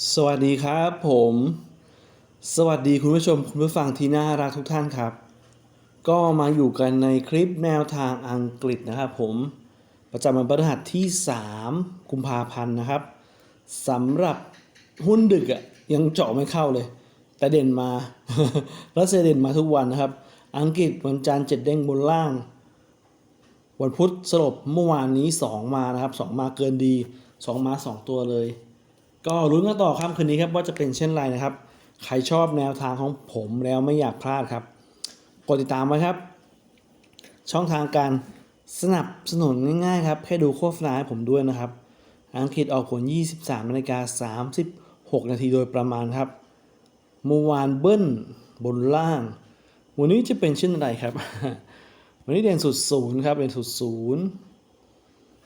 สวัสดีครับผม สวัสดีคุณผู้ชมคุณผู้ฟังที่น่ารักทุกท่านครับ ก็มาอยู่กันในคลิปแนวทางอังกฤษนะครับผมประจำวันพฤหัสที่ 3 กุมภาพันธ์นะครับสำหรับหุ้นดึกอะ่ะยังเจาะไม่เข้าเลย แต่เด่นมารัสเซียเด่นมาทุกวันนะครับ อังกฤษวันจันทร์เจ็ดเด้งบนล่าง วันพุธสลบเมื่อวานนี้ 2 มานะครับ 2 มาเกินดี 2 มา 2 ตัวเลย ก็ลุ้นกันต่อครับคืนนี้ครับว่าจะเป็นเช่นไรนะครับ ใครชอบแนวทางของผมแล้วไม่อยากพลาดครับกดติดตามไว้ครับ ช่องทางการสนับสนุนง่ายๆครับแค่ดูโฆษณาให้ผมด้วยนะครับ อังกฤษออกผล 23นาฬิกา36 นาทีโดยประมาณครับเมื่อวานเบิ้ลบนล่าง วันนี้จะเป็นเช่นไรครับ วันนี้เด่นสุดศูนย์ครับเด่นสุดศูนย์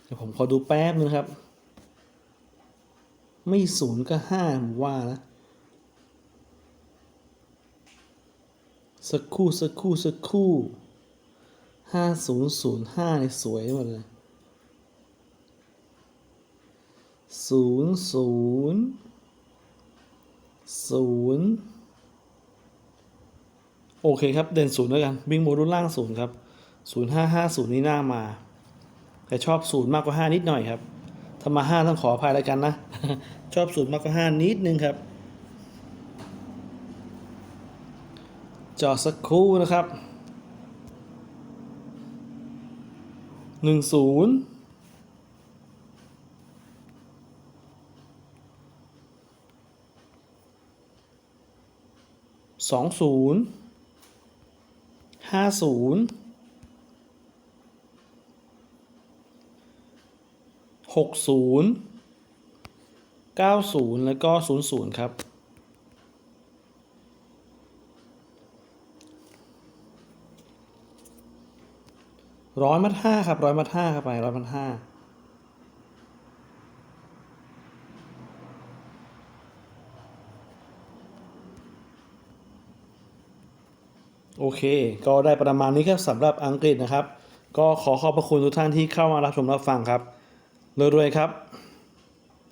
เดี๋ยวผมขอดูแป๊บนึงครับ ไม่ศูนย์ก็ห้าผมว่านะสักคู่สักคู่สักคู่ห้าศูนย์ศูนย์ห้านี่สวยหมดเลยศูนย์ศูนย์ศูนย์โอเคครับ เด่นศูนย์แล้วกันวิ่งโมดูลล่างศูนย์ครับศูนย์ห้าห้าศูนย์นี่หน้ามา แต่ชอบศูนย์มากกว่าห้านิดหน่อยครับถ้ามาห้าต้องขออภัยแล้วกันนะ ชอบศูนย์มากกว่าห้านิดนึงครับจอสักครู่นะครับ หนึ่งศูนย์สองศูนย์ห้าศูนย์หกศูนย์ เก้าศูนย์แล้วก็ศูนย์ศูนย์ครับ ร้อยมัดห้าครับร้อยมัดห้าครับไปร้อยมัดห้าโอเค ก็ได้ประมาณนี้ครับสำหรับอังกฤษนะครับ ก็ขอขอบพระคุณทุกท่านที่เข้ามารับชมรับฟังครับรวยๆครับ